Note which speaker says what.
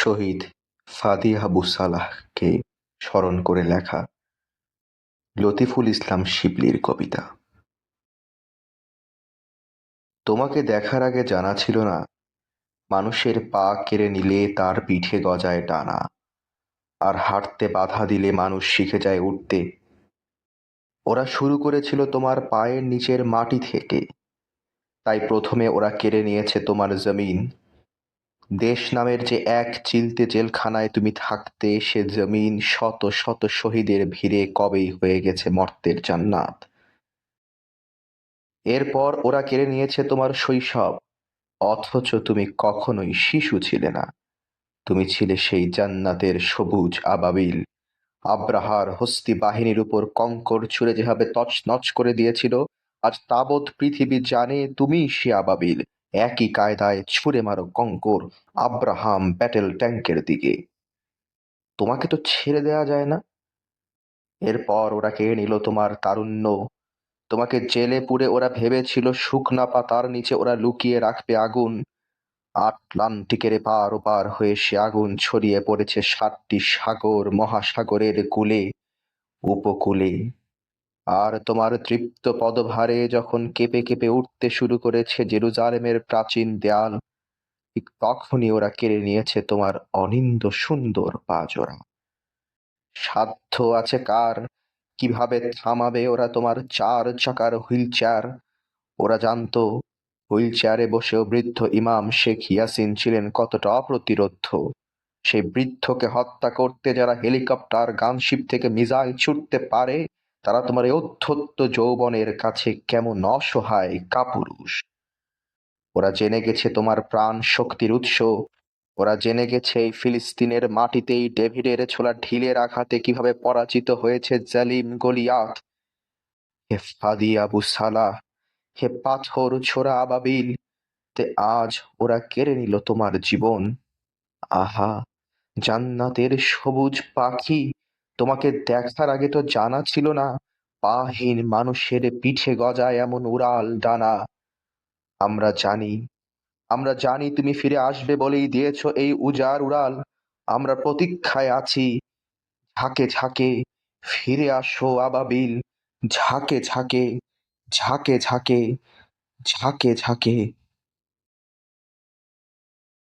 Speaker 1: শহীদ ফাদি আবু সালাহকে স্মরণ করে লেখা লতিফুল ইসলাম শিবলির কবিতা। তোমাকে দেখার আগে জানা ছিল না, মানুষের পা কেড়ে নিলে তার পিঠে গজায় টানা, আর হাঁটতে বাধা দিলে মানুষ শিখে যায় উঠতে। ওরা শুরু করেছিল তোমার পায়ের নিচের মাটি থেকে, তাই প্রথমে ওরা কেড়ে নিয়েছে তোমার জমিন। দেশ নামের যে এক চিলতে জেলখানায় তুমি থাকতে, সে জমিন শত শত শহীদের ভিড়ে কবেই হয়ে গেছে মর্তের জান্নাত। এরপর ওরা কেড়ে নিয়েছে তোমার শৈশব, অথচ তুমি কখনোই শিশু ছিলে না। তুমি ছিলে সেই জান্নাতের সবুজ আবাবিল। আব্রাহার হস্তি বাহিনীর উপর কঙ্কর ছুঁড়ে যেভাবে তছনছ করে দিয়েছিল, আজ তাবৎ পৃথিবী জানে তুমি সে আবাবিল। একই কায়দায় ছুঁড়ে মারো কঙ্কর আব্রাহাম ব্যাটেল ট্যাঙ্কের দিকে। তোমাকে তো ছেড়ে দেয়া যায় না? এরপর ওরা কেড়ে নিল তোমার তারুণ্য। তোমাকে জেলে পুড়ে ওরা ভেবেছিল শুকনা পাতার নিচে ওরা লুকিয়ে রাখবে আগুন। আটলান্টিকের পার ওপার হয়ে সে আগুন ছড়িয়ে পড়েছে সাতটি সাগর মহাসাগরের কূলে, উপকূলে। আর তোমার তৃপ্ত পদভারে যখন কেঁপে কেঁপে উঠতে শুরু করেছে জেরুজালেমের প্রাচীন দেয়াল, ঠিক তখনই ওরা কেড়ে নিয়েছে তোমার অনিন্দ সুন্দর পাজোড়া সাধ্য আছে কার? কীভাবে থামাবে ওরা তোমার চার চাকার হুইল চেয়ার ওরা জানতো হুইল চেয়ারে বসেও বৃদ্ধ ইমাম শেখ ইয়াসিন ছিলেন কতটা অপ্রতিরোধ্য। সেই বৃদ্ধকে হত্যা করতে যারা হেলিকপ্টার, গানশিপ থেকে মিসাইল ছুটতে পারে তারা তোমার এই অধ্যত্ত যৌবনের কাছে কেমন অসহায় কাপুরুষ। ওরা জেনে গেছে তোমার প্রাণ শক্তির উৎস। ওরা জেনে গেছে এই ফিলিস্তিনের মাটিতেই ডেভিডের ছোলা ঢিলের আঘাতে কীভাবে পরাজিত হয়েছে জালিম গলিয়াত। হে ফাদি আবু সালা হে পাথর ছোড়া আবাবিল, তে আজ ওরা কেড়ে নিল তোমার জীবন। আহা, জান্নাতের সবুজ পাখি। তোমাকে দেখার আগে তো জানা ছিল না পাহীন মানুষের পিঠে গজায় এমন উড়াল ডানা। আমরা জানি আমরা জানি তুমি ফিরে আসবে বলেই দিয়েছ এই উজার উড়াল। আমরা প্রতীক্ষায় আছি, ঝাঁকে ঝাঁকে ফিরে আসো আবাবিল। ঝাঁকে ঝাঁকে ঝাঁকে ঝাঁকে ঝাঁকে ঝাঁকে